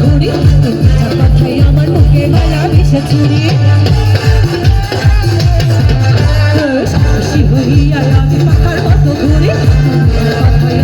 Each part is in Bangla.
ঘুরি কথাই আমার মুখে গলা মিশে চুরি খুশি হইয়া আমি পাখার মতো ঘুরি কথাই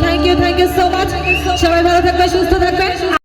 Thank you, thank you so much. Shall we have a question?